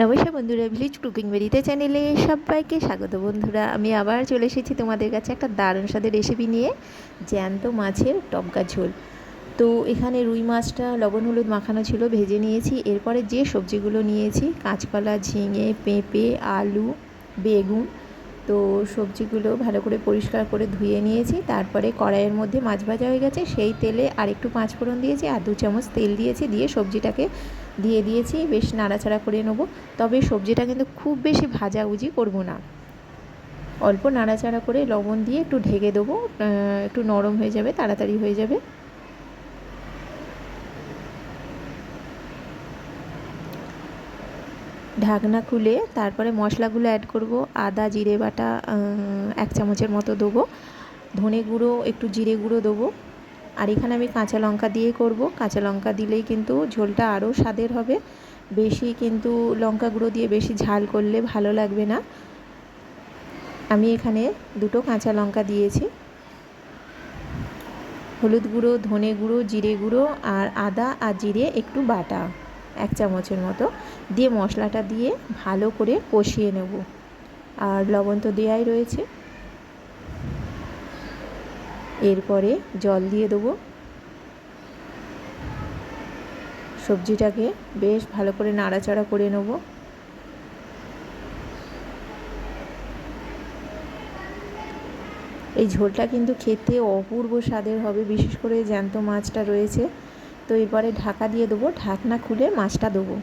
নমস্কার বন্ধুরা village cooking বেরিতে চ্যানেলে সবাইকে স্বাগত বন্ধুরা। আমি আবার চলে এসেছি তোমাদের কাছে একটা দারুণ স্বাদের রেসিপি নিয়ে, জ্যান্ত মাছের টপকা ঝোল। তো এখানে রুই মাছটা, লবণ, হলুদ মাখানো ছিল, ভেজে নিয়েছি। এরপরে যে সবজিগুলো নিয়েছি, কাঁচকলা, ঝিঙে, পেঁপে, আলু, বেগুন তো সবজিগুলো ভালো করে পরিষ্কার করে ধুয়ে নিয়েছি। তারপরে কড়াইয়ের মধ্যে মাছ ভাজা হয়ে গেছে। সেই তেলে আরেকটু পাঁচ ফোড়ন দিয়েছি আর দু চামচ তেল দিয়েছি দিয়ে সবজিটাকে দিয়ে দিয়েছি। বেশ নাড়াচাড়া করে নেব। তবে সবজিটা কিন্তু খুব বেশি ভাজা উজি করব না। অল্প নাড়াচাড়া করে লবণ দিয়ে একটু ঢেকে দেবো। একটু নরম হয়ে যাবে, তাড়াতাড়ি হয়ে যাবে। ঢাকনা খুলে তারপরে মশলাগুলো অ্যাড করব, আদা, জিরে বাটা এক চামচের মতো দেবো। ধনে গুঁড়ো, একটু জিরে গুঁড়ো দেবো। আর এখানে আমি কাঁচা লঙ্কা দিয়ে করব। কাঁচা লঙ্কা দিলেই কিন্তু ঝোলটা আরও স্বাদের হবে। বেশি কিন্তু লঙ্কা গুঁড়ো দিয়ে বেশি ঝাল করলে ভালো লাগবে না। আমি এখানে দুটো কাঁচা লঙ্কা দিয়েছি। হলুদ গুঁড়ো, ধনে গুঁড়ো, জিরে গুঁড়ো আর আদা আর জিরে একটু বাটা। এক চামচের মতো। দিয়ে মশলাটা দিয়ে ভালো করে কষিয়ে নেব। আর লবণ তো দেওয়াই রয়েছে। এরপরে জল দিয়ে দেবো। সবজিটাকে বেশ ভালো করে নাড়াচাড়া করে নেব। এই ঝোলটা কিন্তু খেতে অপূর্ব স্বাদের হবে। বিশেষ করে জ্যান্ত মাছটা রয়েছে। তো এবারে ঢাকা দিয়ে দেবো, ঢাকনা খুলে মাছটা দেবো।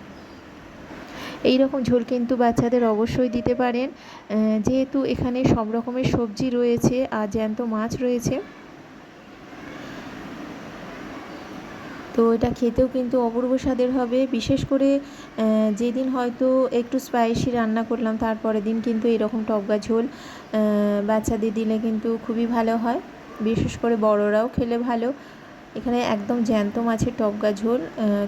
এই রকম ঝোল কিন্তু বাচ্চাদের অবশ্যই দিতে পারেন। যেহেতু এখানে সব রকমের সবজি রয়েছে আর জ্যান্ত মাছ রয়েছে। তো এটা খেতেও কিন্তু অপূর্ব স্বাদের হবে। বিশেষ করে যেদিন হয়তো একটু স্পাইসি রান্না করলাম, তারপরের দিন কিন্তু এরকম টকগা ঝোল বাচ্চাদের দিলে কিন্তু খুবই ভালো হয়। বিশেষ করে বড়রাও খেলে ভালো। এখানে একদম জ্যান্ত মাছের টকগা ঝোল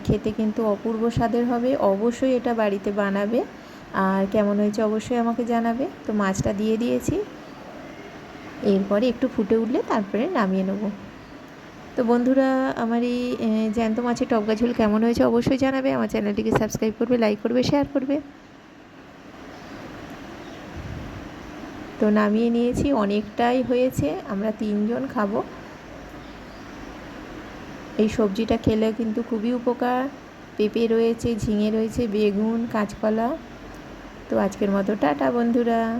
খেতে কিন্তু অপূর্ব স্বাদের হবে। অবশ্যই এটা বাড়িতে বানাবে। আর কেমন হয়েছে অবশ্যই আমাকে জানাবে। তো মাছটা দিয়ে দিয়েছি। এরপরে একটু ফুটে উঠলে তারপরে নামিয়ে নেব। তো বন্ধুরা, আমার এই জ্যান্ত মাছের টপকা ঝোল কেমন হয়েছে অবশ্যই জানাবে। আমার চ্যানেলটিকে সাবস্ক্রাইব করবে, লাইক করবে, শেয়ার করবে। তো নামিয়ে নিয়েছি। অনেকটাই হয়েছে। আমরা তিনজন খাব। এই সবজিটা খেলে কিন্তু খুবই উপকার। পেঁপে রয়েছে, ঝিঙে রয়েছে, বেগুন, কাঁচকলা। তো আজকের মতো টাটা বন্ধুরা।